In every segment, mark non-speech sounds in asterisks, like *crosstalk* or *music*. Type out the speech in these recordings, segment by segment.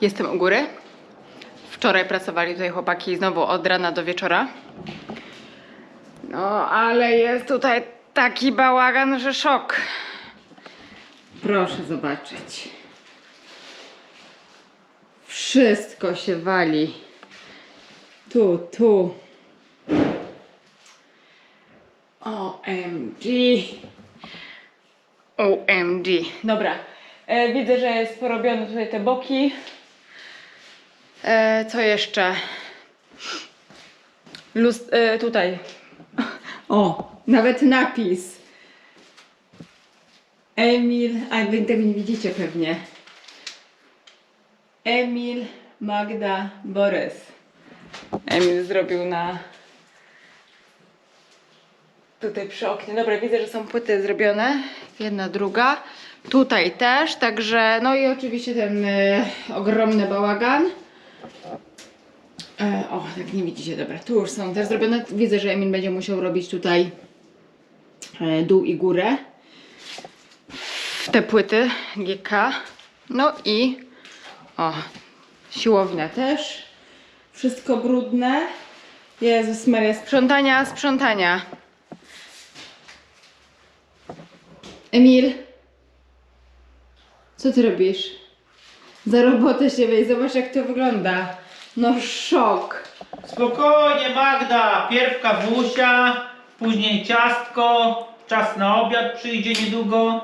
Jestem u góry. Wczoraj pracowali tutaj chłopaki znowu od rana do wieczora. No, ale jest tutaj taki bałagan, że szok. Proszę zobaczyć. Wszystko się wali. Tu, tu. OMG. OMG. Dobra. E, widzę, że jest porobione tutaj te boki. E, co jeszcze? Lust, e, tutaj. *laughs* O, nawet napis. Emil, a wy tego nie widzicie pewnie. Emil, Magda, Borys. Emil zrobił na tutaj przy oknie. Dobra, widzę, że są płyty zrobione. Jedna, druga. Tutaj też, także no i oczywiście ten e, ogromny bałagan. E, o, tak nie widzicie, dobra, tu już są też zrobione. Widzę, że Emil będzie musiał robić tutaj e, dół i górę w te płyty GK. No i o, siłownia też. Wszystko brudne. Jezus Maria, sprzątania, sprzątania. Emil, co ty robisz? Za robotę się weź, zobacz jak to wygląda. No szok. Spokojnie Magda, pierw kawusia, później ciastko, czas na obiad przyjdzie niedługo.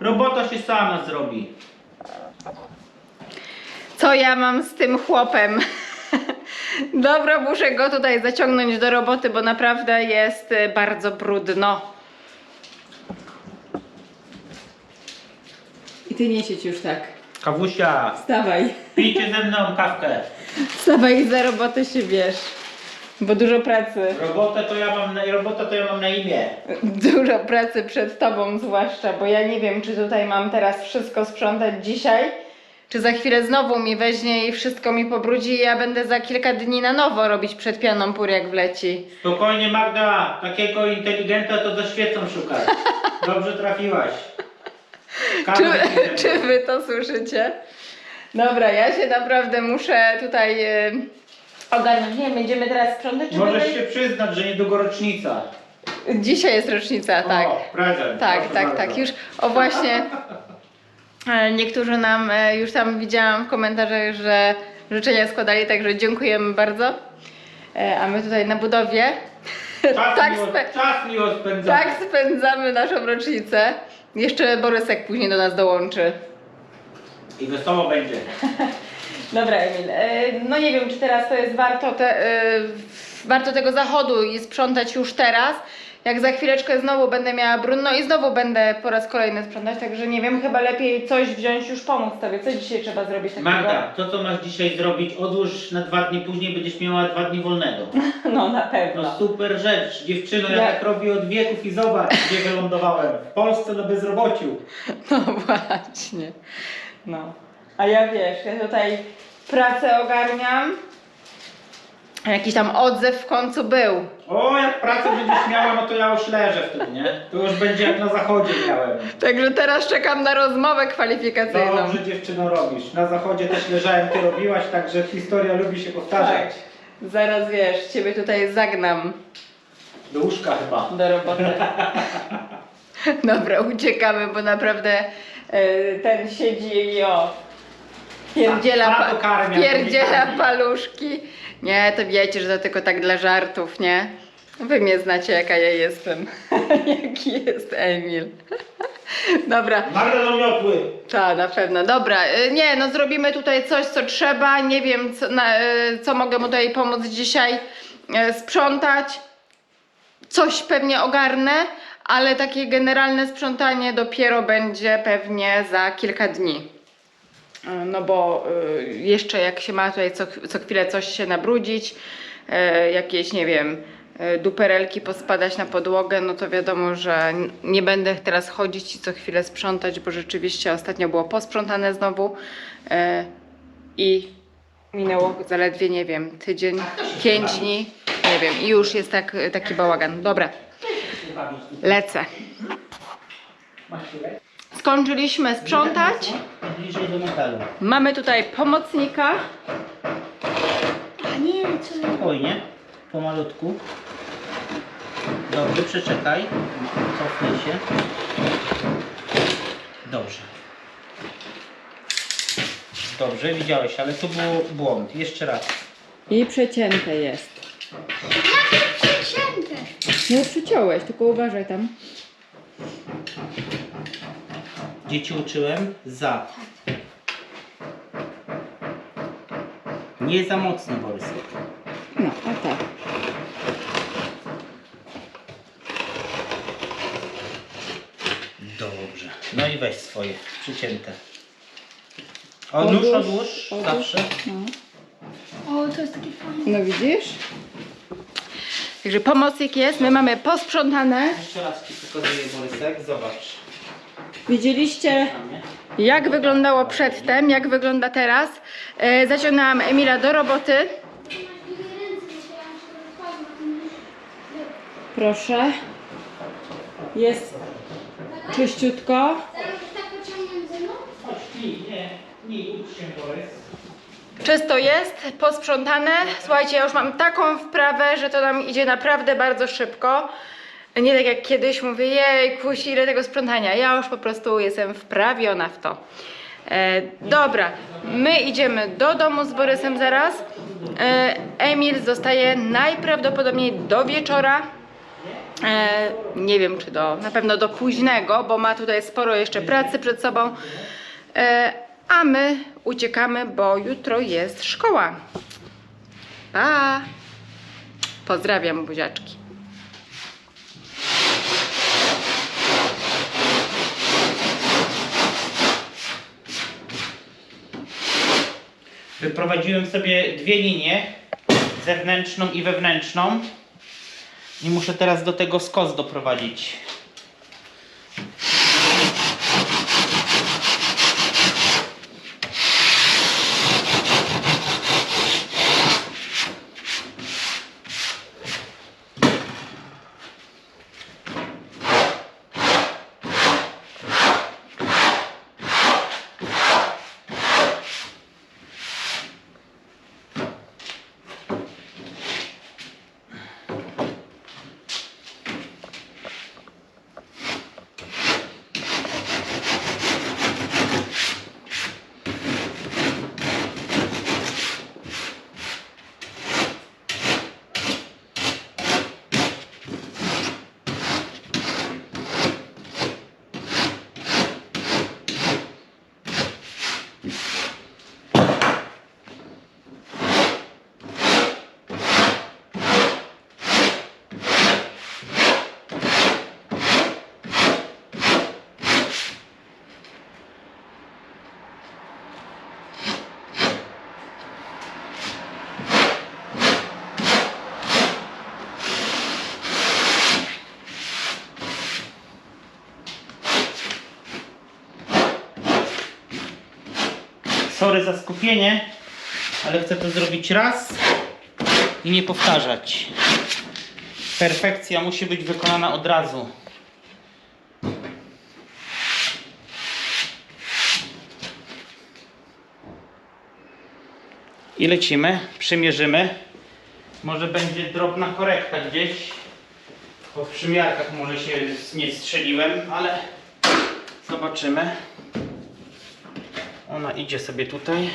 Robota się sama zrobi. Co ja mam z tym chłopem? *laughs* Dobra, muszę go tutaj zaciągnąć do roboty, bo naprawdę jest y, bardzo brudno. I ty nie siedź już tak. Kawusia, Wstawaj. pijcie ze mną kawkę. Wstawaj i za robotę się bierz. Bo dużo pracy. Robotę to ja mam na, robota to ja mam na imię. Dużo pracy przed tobą zwłaszcza, bo ja nie wiem, czy tutaj mam teraz wszystko sprzątać dzisiaj, czy za chwilę znowu mi weźmie i wszystko mi pobrudzi i ja będę za kilka dni na nowo robić przed pianą pur jak wleci. Spokojnie Magda, takiego inteligenta to ze świecą szukać. *laughs* Dobrze trafiłaś. Czy, czy wy to słyszycie? Dobra, ja się naprawdę muszę tutaj e, ogarnąć. Nie wiem, będziemy teraz sprzątać, czy Możesz będę... się przyznać, że niedługo rocznica. Dzisiaj jest rocznica, tak. O, prezent. Tak, proszę tak, bardzo. tak. Już o właśnie. e, Niektórzy nam e, już tam widziałam w komentarzach, że życzenia składali, także dziękujemy bardzo. E, A my tutaj na budowie Czas, *laughs* tak, miło, spe- czas miło spędzamy. tak spędzamy naszą rocznicę. Jeszcze Borysek później do nas dołączy. I wesoło będzie. *laughs* Dobra, Emil. e, No nie wiem, czy teraz to jest warto, te, e, warto tego zachodu i sprzątać już teraz. Jak za chwileczkę znowu będę miała brudno i znowu będę po raz kolejny sprzątać, także nie wiem, chyba lepiej coś wziąć, już pomóc tobie. Co dzisiaj trzeba zrobić takiego? Magda, to co masz dzisiaj zrobić, odłóż na dwa dni, później będziesz miała dwa dni wolnego. *laughs* No na No pewno. super rzecz, dziewczyno, ja Ja- tak robię od wieków i zobacz, gdzie *laughs* wylądowałem. W Polsce na bezrobociu. *laughs* No właśnie. No. A ja wiesz, ja tutaj pracę ogarniam. Jakiś tam odzew w końcu był. O, jak pracę będziesz miała, no to ja już leżę wtedy, nie? To już będzie jak na zachodzie miałem. Także teraz czekam na rozmowę kwalifikacyjną. Dobrze dziewczyno robisz. Na zachodzie też leżałem, ty robiłaś, także historia lubi się powtarzać. Tak. Zaraz wiesz, ciebie tutaj zagnam Do łóżka chyba. do roboty. *laughs* Dobra, uciekamy, bo naprawdę e, ten siedzi i o. Pierdziela, pa, pierdziela paluszki. Nie, to wiecie, że to tylko tak dla żartów, nie? Wy mnie znacie, jaka ja jestem. *laughs* Jaki jest Emil. *laughs* Dobra, Magda do miotły. tak, na pewno. Dobra, y, nie, no zrobimy tutaj coś, co trzeba. Nie wiem, co, na, y, co mogę mu tutaj pomóc dzisiaj y, sprzątać. Coś pewnie ogarnę, ale takie generalne sprzątanie dopiero będzie pewnie za kilka dni. Y, No bo y, jeszcze jak się ma tutaj co, co chwilę coś się nabrudzić, y, jakieś, nie wiem, duperelki pospadać na podłogę, no to wiadomo, że nie będę teraz chodzić i co chwilę sprzątać, bo rzeczywiście ostatnio było posprzątane znowu i minęło zaledwie, nie wiem, tydzień, pięć dni, nie wiem, i już jest tak, taki bałagan. Dobra, lecę. Skończyliśmy sprzątać. Bliżej do metalu. Mamy tutaj pomocnika. A nie, co. Spokojnie, pomalutku. Dobrze, przeczekaj. Cofnij się. Dobrze. Dobrze, widziałeś, ale tu był błąd. Jeszcze raz. I przecięte jest. Jakie przecięte? Nie przyciąłeś, tylko uważaj tam. Dzieci uczyłem za. Nie za mocno, Borys. No, tak. Dobrze. No i weź swoje, przycięte. Odłóż, odłóż, zawsze. No. O, to jest takie fajne. no widzisz? Także pomocnik jest, my mamy posprzątane. Jeszcze raz Ci pokazuję, Borysek, zobacz. Widzieliście jak wyglądało przedtem, jak wygląda teraz. E, zaciągnęłam Emila do roboty. Proszę. Jest czyściutko. Czysto jest, posprzątane. Słuchajcie, ja już mam taką wprawę, że to nam idzie naprawdę bardzo szybko. Nie tak jak kiedyś mówię, jej, kusi, ile tego sprzątania. Ja już po prostu jestem wprawiona w to. E, dobra, my idziemy do domu z Borysem zaraz. E, Emil zostaje najprawdopodobniej do wieczora. E, nie wiem czy do, na pewno do późnego, bo ma tutaj sporo jeszcze pracy przed sobą. E, a my uciekamy, bo jutro jest szkoła. Pa! Pozdrawiam buziaczki. Wyprowadziłem sobie dwie linie, zewnętrzną i wewnętrzną. I muszę teraz do tego skos doprowadzić. Sorry za skupienie, ale chcę to zrobić raz i nie powtarzać. Perfekcja musi być wykonana od razu. I lecimy, przymierzymy. Może będzie drobna korekta gdzieś, bo w przymiarkach może się nie strzeliłem, ale zobaczymy. Ona idzie sobie tutaj.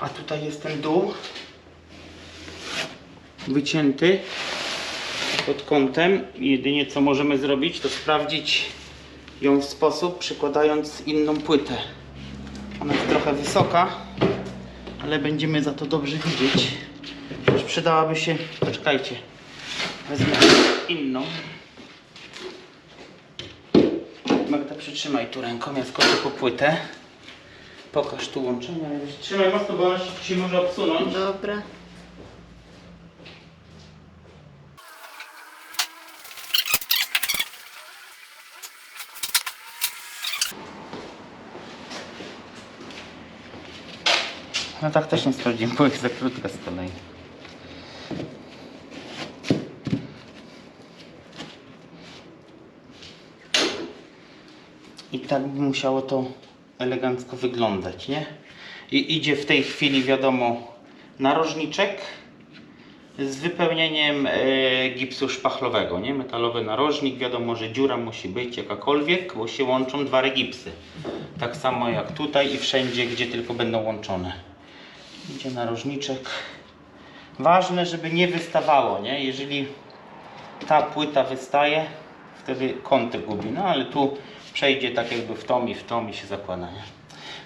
A tutaj jest ten dół wycięty pod kątem. Jedynie co możemy zrobić, to sprawdzić ją w sposób przykładając inną płytę. Ona jest trochę wysoka, ale będziemy za to dobrze widzieć. Już przydałaby się. Poczekajcie. Wezmę inną. Magda, przytrzymaj tu ręką, ja skoczę po płytę. Pokaż tu łączenie. ale Trzymaj mocno, bo ona się, się może obsunąć. Dobra. No tak też nie sprawdziłem, bo jest za krótka z kolei. I tak by musiało to elegancko wyglądać, nie? I idzie w tej chwili, wiadomo, narożniczek z wypełnieniem e, gipsu szpachlowego, nie? Metalowy narożnik, wiadomo, że dziura musi być jakakolwiek, bo się łączą dwa regipsy. Tak samo jak tutaj i wszędzie, gdzie tylko będą łączone. Idzie narożniczek. Ważne, żeby nie wystawało, nie? Jeżeli ta płyta wystaje, wtedy kąty gubi. No ale tu przejdzie tak jakby w tą i w tą i się zakłada, nie?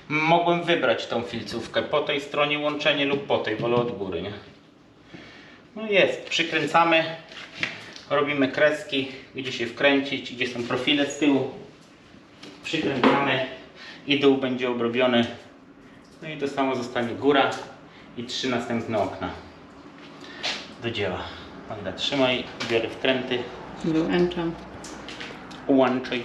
Mogłem wybrać tą filcówkę po tej stronie łączenie lub po tej, wolę od góry, nie? No jest, przykręcamy, robimy kreski, gdzie się wkręcić, gdzie są profile z tyłu. Przykręcamy i dół będzie obrobiony. No i to samo zostanie góra i trzy następne okna. Do dzieła. Magda, trzymaj, biorę wkręty, Wyłączam. łączaj.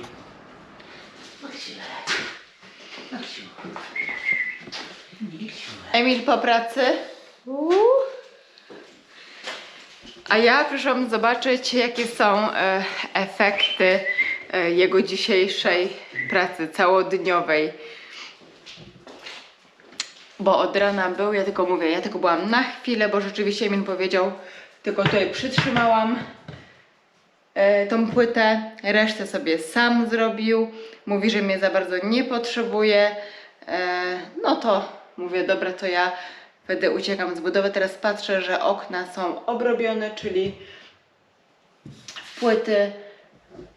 Emil po pracy. Uuu. A ja proszę zobaczyć, jakie są e, efekty e, jego dzisiejszej pracy całodniowej. Bo od rana był, ja tylko mówię, ja tylko byłam na chwilę, bo rzeczywiście Emil powiedział, tylko tutaj przytrzymałam e, tą płytę, resztę sobie sam zrobił. Mówi, że mnie za bardzo nie potrzebuje. E, no to mówię, dobra, to ja będę uciekam z budowy. Teraz patrzę, że okna są obrobione, czyli płyty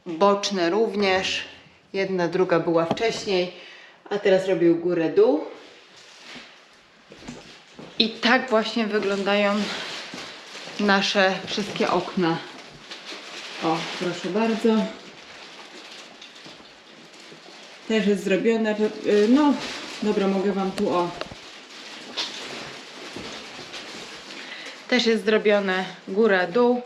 boczne również. Jedna, druga była wcześniej, a teraz robił górę, dół. I tak właśnie wyglądają nasze wszystkie okna. O, proszę bardzo. Też jest zrobione. y, No, dobra, mogę Wam tu o. Też jest zrobione góra, dół.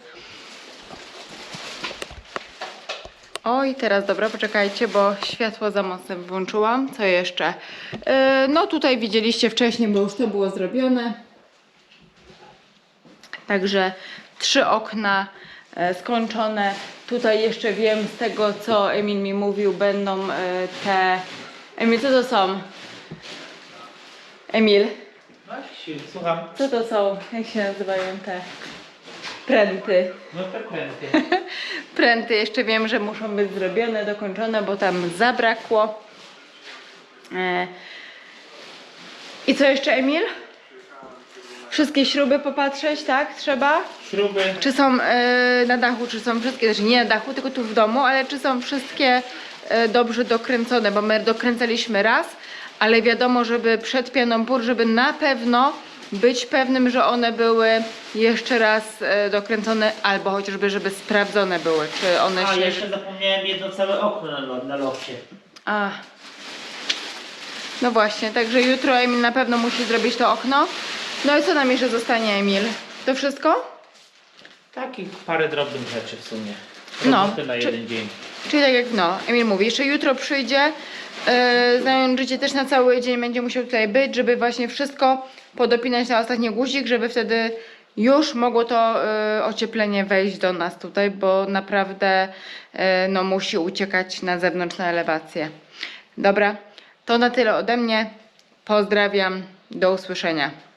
Oj, teraz dobra, poczekajcie, bo światło za mocno włączyłam. Co jeszcze? Yy, no tutaj widzieliście wcześniej, bo już to było zrobione. Także trzy okna e, skończone. Tutaj jeszcze wiem z tego, co Emil mi mówił, będą e, te. Emil, co to są? Emil, Słucham. co to są? Jak się nazywają te pręty? No te pręty. *laughs* Pręty jeszcze wiem, że muszą być zrobione, dokończone, bo tam zabrakło. E, I co jeszcze, Emil? Wszystkie śruby popatrzeć, tak? Trzeba? Śruby. Czy są e, na dachu, czy są wszystkie, znaczy nie na dachu, tylko tu w domu, ale czy są wszystkie e, dobrze dokręcone, bo my dokręcaliśmy raz, ale wiadomo, żeby przed pianą pór, żeby na pewno być pewnym, że one były jeszcze raz e, dokręcone, albo chociażby, żeby sprawdzone były, czy one A, się... jeszcze zapomniałem jedno całe okno na, lo- na lofcie. A. No właśnie, także jutro Emil na pewno musi zrobić to okno. No i co nam jeszcze zostanie, Emil? To wszystko? Takich parę drobnych rzeczy w sumie. No, Roboty na czy- jeden dzień. Czyli tak jak no, Emil mówi, jeszcze jutro przyjdzie, yy, zająć życie też na cały dzień będzie musiał tutaj być, żeby właśnie wszystko podopinać na ostatni guzik, żeby wtedy już mogło to yy, ocieplenie wejść do nas tutaj, bo naprawdę yy, no, musi uciekać na zewnątrz na elewację. Dobra, to na tyle ode mnie. Pozdrawiam, do usłyszenia.